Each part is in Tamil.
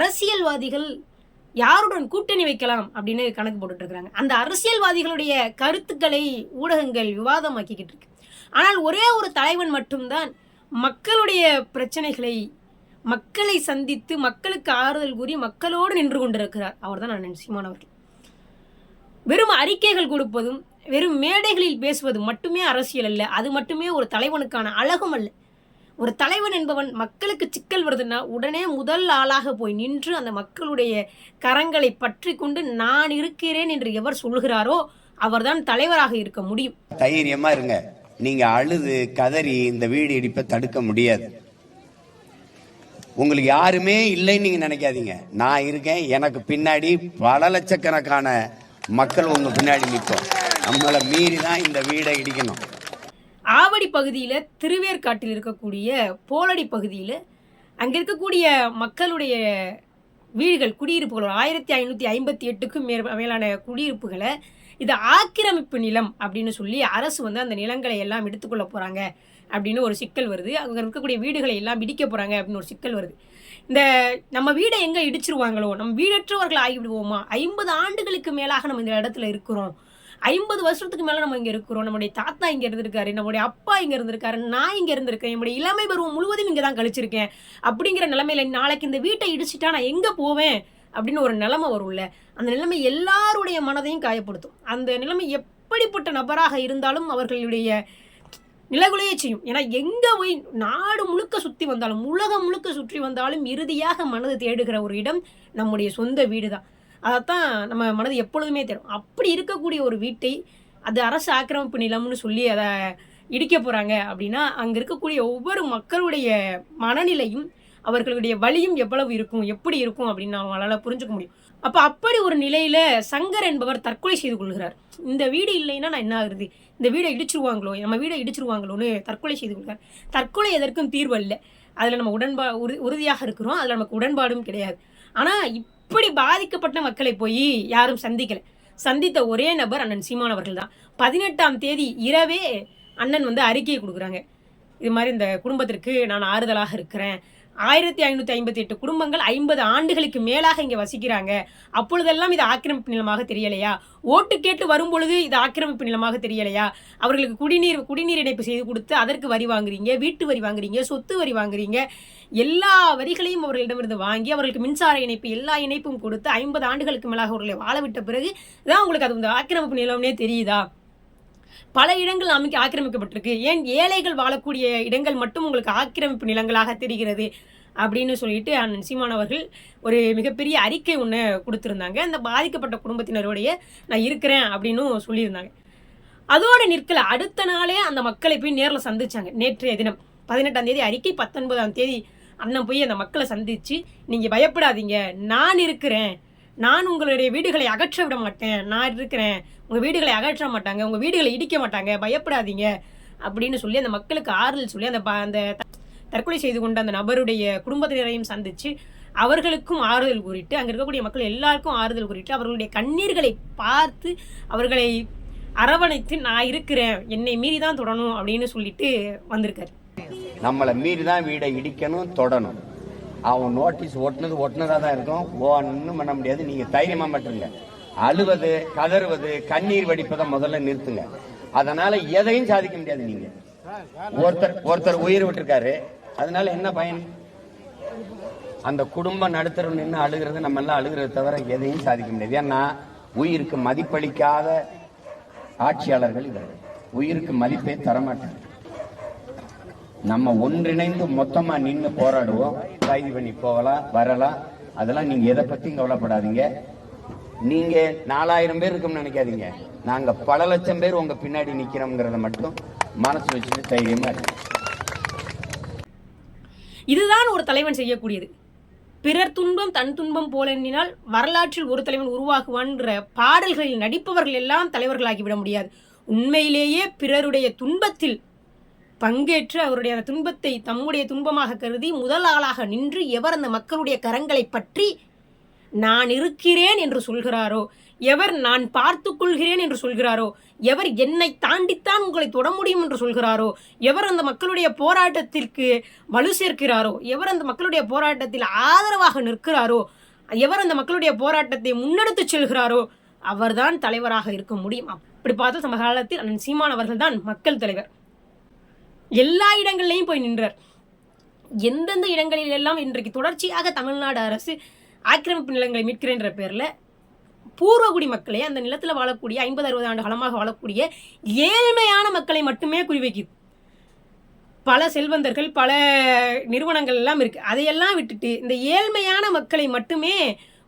அரசியல்வாதிகள் யாருடன் கூட்டணி வைக்கலாம் அப்படின்னு கணக்கு போட்டுட்டு அந்த அரசியல்வாதிகளுடைய கருத்துக்களை ஊடகங்கள் விவாதமாக்கிக்கிட்டு இருக்கு. ஆனால் ஒரே ஒரு தலைவன் மட்டும்தான் மக்களுடைய பிரச்சனைகளை மக்களை சந்தித்து மக்களுக்கு ஆறுதல் கூறி மக்களோடு நின்று கொண்டிருக்கிறார். அவர் தான் சீமான் அவர்கள். வெறும் அறிக்கைகள் கொடுப்பதும் வெறும் மேடைகளில் பேசுவதும் மட்டுமே அரசியல் அல்ல. அது மட்டுமே ஒரு தலைவனுக்கான அழகும் அல்ல. ஒரு தலைவன் என்பவன் மக்களுக்கு சிக்கல் வருதுன்னா உடனே முதல் ஆளாக போய் நின்று அந்த மக்களுடைய கரங்களை பற்றி கொண்டு நான் இருக்கிறேன் என்று எவர் சொல்கிறாரோ அவர்தான் தலைவராக இருக்க முடியும். தைரியமா இருங்க. நீங்க அழுது கதறி இந்த வீடு இடிப்பை தடுக்க முடியாது. உங்களுக்கு யாருமே இல்லைன்னு நீங்க நினைக்காதீங்க. நான் இருக்கேன் எனக்கு பின்னாடி பல லட்சக்கணக்கான மக்கள் உங்க பின்னாடி நிற்கும். நம்மளை மீறி தான் இந்த வீடை இடிக்கணும். ஆவடி பகுதியில் திருவேற்காட்டில் இருக்கக்கூடிய போலடி பகுதியில் அங்கே இருக்கக்கூடிய மக்களுடைய வீடுகள் குடியிருப்புகள் ஆயிரத்தி ஐநூற்றி ஐம்பத்தி எட்டுக்கும் மேற் மேலான குடியிருப்புகளை இது ஆக்கிரமிப்பு நிலம் அப்படின்னு சொல்லி அரசு வந்து அந்த நிலங்களை எல்லாம் எடுத்துக்கொள்ள போகிறாங்க அப்படின்னு ஒரு சிக்கல் வருது. அங்கே இருக்கக்கூடிய வீடுகளை எல்லாம் இடிக்க போகிறாங்க அப்படின்னு ஒரு சிக்கல் வருது. இந்த நம்ம வீடை எங்கே இடிச்சிருவாங்களோ நம்ம வீடற்றவர்கள் ஆகிவிடுவோமா ஐம்பது ஆண்டுகளுக்கு மேலாக நம்ம இந்த இடத்துல இருக்கிறோம். ஐம்பது வருஷத்துக்கு மேலே நம்ம இங்கே இருக்கிறோம். நம்முடைய தாத்தா இங்கே இருந்திருக்காரு நம்முடைய அப்பா இங்கே இருந்திருக்காரு நான் இங்கே இருந்திருக்கேன் என்னுடைய இளமை பருவம் முழுவதும் இங்கே தான் கழிச்சிருக்கேன். அப்படிங்கிற நிலைமையில நாளைக்கு இந்த வீட்டை இடிச்சிட்டா நான் எங்கே போவேன்? அப்படின்னு ஒரு நிலைமை வரும்ல. அந்த நிலைமை எல்லாருடைய மனதையும் காயப்படுத்தும். அந்த நிலைமை எப்படிப்பட்ட நபராக இருந்தாலும் அவர்களுடைய நிலகுலையே செய்யும். ஏன்னா எங்கே போய் நாடு முழுக்க சுற்றி வந்தாலும் உலகம் முழுக்க சுற்றி வந்தாலும் இறுதியாக மனது தேடுகிற ஒரு இடம் நம்முடைய சொந்த வீடு தான் அதைத்தான் நம்ம மனது எப்பொழுதுமே தேடும். அப்படி இருக்கக்கூடிய ஒரு வீட்டை அது அரசு ஆக்கிரமிப்பு நிலம்னு சொல்லி அதை இடிக்க போகிறாங்க அப்படின்னா அங்கே இருக்கக்கூடிய ஒவ்வொரு மக்களுடைய மனநிலையும் அவர்களுடைய வலியும் எவ்வளவு இருக்கும் எப்படி இருக்கும் அப்படின்னு அவங்களால புரிஞ்சுக்க முடியும். அப்போ அப்படி ஒரு நிலையில சங்கர் என்பவர் தற்கொலை செய்து கொள்கிறார். இந்த வீடு இல்லைன்னா நான் என்ன ஆகுறது? இந்த வீடை இடிச்சிருவாங்களோ? நம்ம வீடை இடிச்சிருவாங்களோன்னு தற்கொலை செய்து கொள்கிறார். தற்கொலை எதற்கும் தீர்வு இல்லை. அதில் நம்ம உடன்பா உறு உறுதியாக இருக்கிறோம். அதில் நமக்கு உடன்பாடும் கிடையாது. ஆனால் இப்படி பாதிக்கப்பட்ட மக்களை போய் யாரும் சந்திக்கலை. சந்தித்த ஒரே நபர் அண்ணன் சீமான் அவர்கள் தான். பதினெட்டாம் தேதி இரவே அண்ணன் வந்து அறிக்கையை கொடுக்குறாங்க. இது மாதிரி இந்த குடும்பத்திற்கு நான் ஆறுதலாக இருக்கிறேன். ஆயிரத்தி ஐநூற்றி ஐம்பத்தி எட்டு குடும்பங்கள் ஐம்பது ஆண்டுகளுக்கு மேலாக இங்கே வசிக்கிறாங்க. அப்பொழுதெல்லாம் இது ஆக்கிரமிப்பு நிலமாக தெரியலையா? ஓட்டு கேட்டு வரும்பொழுது இது ஆக்கிரமிப்பு நிலமாக தெரியலையா? அவர்களுக்கு குடிநீர் குடிநீர் இணைப்பு செய்து கொடுத்து அதற்கு வரி வாங்குறீங்க வீட்டு வரி வாங்குறீங்க சொத்து வரி வாங்குறீங்க. எல்லா வரிகளையும் அவர்களிடமிருந்து வாங்கி அவர்களுக்கு மின்சார இணைப்பு எல்லா இணைப்பும் கொடுத்து ஐம்பது ஆண்டுகளுக்கு மேலாக அவர்களை வாழ விட்ட பிறகு தான் உங்களுக்கு அது இந்த ஆக்கிரமிப்பு நிலம்னே தெரியுதா? பல இடங்கள் அமைக்க ஆக்கிரமிக்கப்பட்டிருக்கு. ஏன் ஏழைகள் வாழக்கூடிய இடங்கள் மட்டும் உங்களுக்கு ஆக்கிரமிப்பு நிலங்களாக தெரிகிறது அப்படின்னு சொல்லிட்டு அண்ணன் சீமான் அவர்கள் ஒரு மிகப்பெரிய அறிக்கை ஒன்று கொடுத்துருந்தாங்க. அந்த பாதிக்கப்பட்ட குடும்பத்தினருடைய நான் இருக்கிறேன் அப்படின்னும் சொல்லியிருந்தாங்க. அதோட நிற்கல. அடுத்த நாளே அந்த மக்களை போய் நேரில் சந்திச்சாங்க. நேற்றைய தினம் பதினெட்டாம் தேதி அறிக்கை பத்தொன்பதாம் தேதி அண்ணன் போய் அந்த மக்களை சந்திச்சு நீங்கள் பயப்படாதீங்க. நான் இருக்கிறேன். நான் உங்களுடைய வீடுகளை அகற்ற விட மாட்டேன். நான் இருக்கிறேன். உங்கள் வீடுகளை அகற்ற மாட்டாங்க. உங்கள் வீடுகளை இடிக்க மாட்டாங்க. பயப்படாதீங்க. அப்படின்னு சொல்லி அந்த மக்களுக்கு ஆறுதல் சொல்லி அந்த ப- அந்த தற்கொலை செய்து கொண்ட அந்த நபருடைய குடும்பத்தினரையும் சந்தித்து அவர்களுக்கும் ஆறுதல் கூறிட்டு அங்கே இருக்கக்கூடிய மக்கள் எல்லாருக்கும் ஆறுதல் கூறிட்டு அவர்களுடைய கண்ணீர்களை பார்த்து அவர்களை அரவணைத்து நான் இருக்கிறேன். என்னை மீறி தான் தொடணும் அப்படின்னு சொல்லிட்டு வந்திருக்காரு. நம்மளை மீறி தான் வீடை இடிக்கணும் தொடணும். அவன் நோட்டீஸ் ஒட்டினது ஒட்டினதா தான் இருக்கும். ஒன்றும் பண்ண முடியாது. நீங்க தைரியமாக மட்டுங்க அழுவது கதறுவது கண்ணீர் வடிப்பதை முதல்ல நிறுத்துங்க. அதனால எதையும் சாதிக்க முடியாது நீங்க. ஒருத்தர் ஒருத்தர் உயிர் விட்டுருக்காரு. அதனால என்ன பயன்? அந்த குடும்பம் நடுத்தரம் நின்று அழுகிறது? நம்ம எல்லாம் அழுகிறது தவிர எதையும் சாதிக்க முடியாது. ஏன்னா உயிருக்கு மதிப்பளிக்காத ஆட்சியாளர்கள் இவர்கள். உயிருக்கு மதிப்பே தரமாட்டாங்க. நம்ம ஒன்றிணைந்து மொத்தமா நின்று போராடுவோம். கைது பண்ணி போகலாம் வரலாம் அதெல்லாம் நீங்க எதை பத்தியும் கவலைப்படாதீங்க. நீங்க நாலாயிரம் பேர் இருக்கும்னு நினைக்காதீங்க. நாங்க பல லட்சம் பேர் உங்க பின்னாடி நிக்கிறோம்ங்கிறத மட்டும் மனசு வச்சுட்டு தைரியமா இருக்கு இதுதான் ஒரு தலைவன் செய்யக்கூடியது. பிறர் துன்பம் தன் துன்பம் போல எண்ணினால் வரலாற்றில் ஒரு தலைவன் உருவாகுவான்ற பாடல்களில் நடிப்பவர்கள் எல்லாம் தலைவர்களாகிவிட முடியாது. உண்மையிலேயே பிறருடைய துன்பத்தில் பங்கேற்று அவருடைய அந்த துன்பத்தை தம்முடைய துன்பமாக கருதி முதல் ஆளாக நின்று எவர் அந்த மக்களுடைய கரங்களை பற்றி நான் இருக்கிறேன் என்று சொல்கிறாரோ? எவர் நான் பார்த்து கொள்கிறேன் என்று சொல்கிறாரோ? எவர் என்னை தாண்டித்தான் உங்களை தொட முடியும் என்று சொல்கிறாரோ? எவர் அந்த மக்களுடைய போராட்டத்திற்கு வலு சேர்க்கிறாரோ? எவர் அந்த மக்களுடைய போராட்டத்தில் ஆதரவாக நிற்கிறாரோ? எவர் அந்த மக்களுடைய போராட்டத்தை முன்னெடுத்துச் செல்கிறாரோ? அவர்தான் தலைவராக இருக்க முடியும். அப்படி பார்த்த சமகாலத்தில் அண்ணன் சீமானவர்கள் தான் மக்கள் தலைவர். எல்லா இடங்கள்லையும் போய் நின்றார். எந்தெந்த இடங்களில் எல்லாம் இன்றைக்கு தொடர்ச்சியாக தமிழ்நாடு அரசு ஆக்கிரமிப்பு நிலங்களை மீட்கிறேன்ற பேரில் பூர்வகுடி மக்களே அந்த நிலத்தில் வாழக்கூடிய ஐம்பது அறுபது ஆண்டு காலமாக வாழக்கூடிய ஏழ்மையான மக்களை மட்டுமே குறிவைக்குது. பல செல்வந்தர்கள் பல நிறுவனங்கள் எல்லாம் இருக்குது அதையெல்லாம் விட்டுட்டு இந்த ஏழ்மையான மக்களை மட்டுமே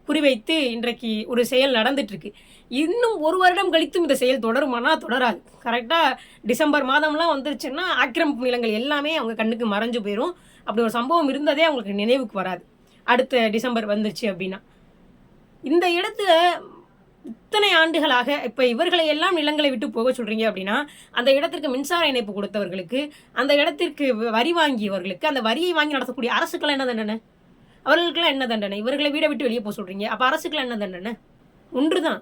குறிவைத்து இன்றைக்கு ஒரு செயல் நடந்துட்டுருக்கு இன்னும் ஒரு வருடம் கழித்தும் இந்த செயல் தொடருமானா? தொடராது. கரெக்டாக டிசம்பர் மாதம்லாம் வந்துருச்சுன்னா ஆக்கிரமிப்பு நிலங்கள் எல்லாமே அவங்க கண்ணுக்கு மறைஞ்சு போயிடும் அப்படி ஒரு சம்பவம் இருந்ததே அவங்களுக்கு நினைவுக்கு வராது. அடுத்த டிசம்பர் வந்துருச்சு அப்படின்னா. இந்த இடத்துல இத்தனை ஆண்டுகளாக இப்போ இவர்களை எல்லாம் நிலங்களை விட்டு போக சொல்கிறீங்க அப்படின்னா அந்த இடத்திற்கு மின்சார இணைப்பு கொடுத்தவர்களுக்கு அந்த இடத்திற்கு வரி வாங்கியவர்களுக்கு அந்த வரியை வாங்கி நடத்தக்கூடிய அரசுக்கெல்லாம் என்ன தண்டனை அவர்களுக்கெல்லாம் என்ன தண்டனை? இவர்களை வீடை விட்டு வெளியே போக சொல்கிறீங்க அப்போ அரசுக்கெல்லாம் என்ன தண்டனை? ஒன்று தான்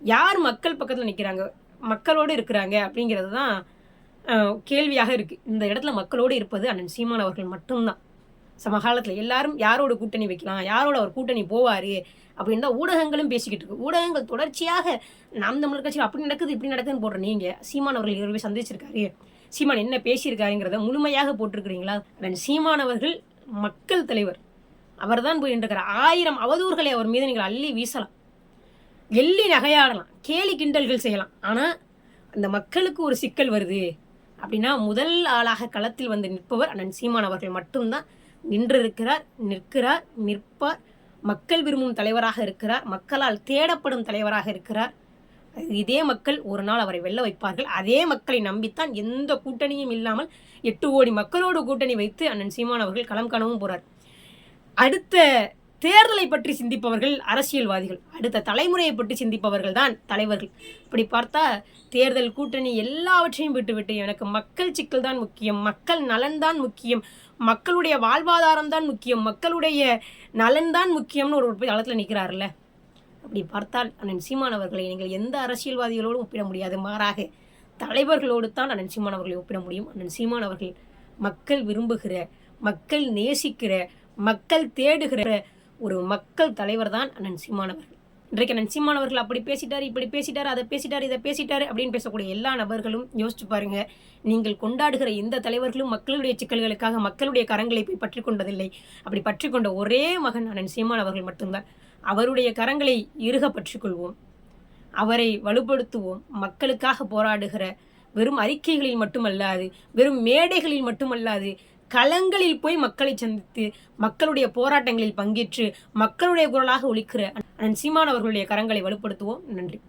யார் மக்கள் பக்கத்தில் நிற்கிறாங்க மக்களோடு இருக்கிறாங்க அப்படிங்கிறது தான் கேள்வியாக இருக்குது இந்த இடத்துல மக்களோடு இருப்பது அண்ணன் சீமான் அவர்கள் மட்டும்தான். சமகாலத்தில் எல்லாரும் யாரோட கூட்டணி வைக்கலாம்? யாரோட அவர் கூட்டணி போவார்? அப்படின்னு தான் ஊடகங்களும் பேசிக்கிட்டு இருக்கு. ஊடகங்கள் தொடர்ச்சியாக நாம் தமிழர் கட்சியில் அப்படி நடக்குது இப்படி நடக்குதுன்னு போடுற நீங்கள் சீமான் அவர்கள் இவரை சந்திச்சிருக்காரு. சீமான் என்ன பேசியிருக்காருங்கிறத முழுமையாக போட்டிருக்கிறீங்களா? அண்ணன் சீமான் அவர்கள் மக்கள் தலைவர். அவர்தான் போய் இருக்கிறார் ஆயிரம் அவதூறுகளை அவர் மீது நீங்கள் அள்ளி வீசலாம். எள்ளி நகையாடலாம். கேலி கிண்டல்கள் செய்யலாம். ஆனால் அந்த மக்களுக்கு ஒரு சிக்கல் வருது. அப்படின்னா முதல் ஆளாக களத்தில் வந்து நிற்பவர் அண்ணன் சீமான் அவர்கள் மட்டும்தான். நின்றிருக்கிறார் நிற்கிறார் நிற்பார். மக்கள் விரும்பும் தலைவராக இருக்கிறார். மக்களால் தேடப்படும் தலைவராக இருக்கிறார். இதே மக்கள் ஒரு நாள் அவரை வெல்ல வைப்பார்கள். அதே மக்களை நம்பித்தான் எந்த கூட்டணியும் இல்லாமல் எட்டு கோடி மக்களோடு கூட்டணி வைத்து அண்ணன் சீமான் அவர்கள் களம் காணவும் போறார். அடுத்த தேர்தலை பற்றி சிந்திப்பவர்கள் அரசியல்வாதிகள். அடுத்த தலைமுறையை பற்றி சிந்திப்பவர்கள் தான் தலைவர்கள். இப்படி பார்த்தா தேர்தல் கூட்டணி எல்லாவற்றையும் விட்டுவிட்டு எனக்கு மக்கள் சிக்கல் தான் முக்கியம். மக்கள் நலன்தான் முக்கியம். மக்களுடைய வாழ்வாதாரம் தான் முக்கியம். மக்களுடைய நலன்தான் முக்கியம்னு ஒரு போய் தளத்தில் நிற்கிறாருல்ல அப்படி பார்த்தால் அண்ணன் சீமானவர்களை நீங்கள் எந்த அரசியல்வாதிகளோடும் ஒப்பிட முடியாது. மாறாக தலைவர்களோடு தான் அண்ணன் சீமானவர்களை ஒப்பிட முடியும். அண்ணன் சீமானவர்கள் மக்கள் விரும்புகிற மக்கள் நேசிக்கிற மக்கள் தேடுகிற ஒரு மக்கள் தலைவர் தான் அண்ணன் சீமானவர்கள் இன்றைக்கு அண்ணன் சீமானவர்கள் அப்படி பேசிட்டார் இப்படி பேசிட்டார் அதை பேசிட்டார் இதை பேசிட்டாரு அப்படின்னு பேசக்கூடிய எல்லா நபர்களும் யோசிச்சு பாருங்க நீங்கள் கொண்டாடுகிற எந்த தலைவர்களும் மக்களுடைய சிக்கல்களுக்காக மக்களுடைய கரங்களை போய் பற்றி கொண்டதில்லை. அப்படி பற்றி கொண்ட ஒரே மகன் அண்ணன் சீமானவர்கள் மட்டும்தான். அவருடைய கரங்களை இறுக பற்றிக்கொள்வோம் அவரை வலுப்படுத்துவோம். மக்களுக்காக போராடுகிற வெறும் அறிக்கைகளில் மட்டுமல்லாது வெறும் மேடைகளில் மட்டுமல்லாது களங்களில் போய் மக்களை சந்தித்து மக்களுடைய போராட்டங்களில் பங்கேற்று மக்களுடைய குரலாக ஒழிக்கிற அண்ணன் சீமான் அவர்களுடைய கரங்களை வலுப்படுத்துவோம். நன்றி.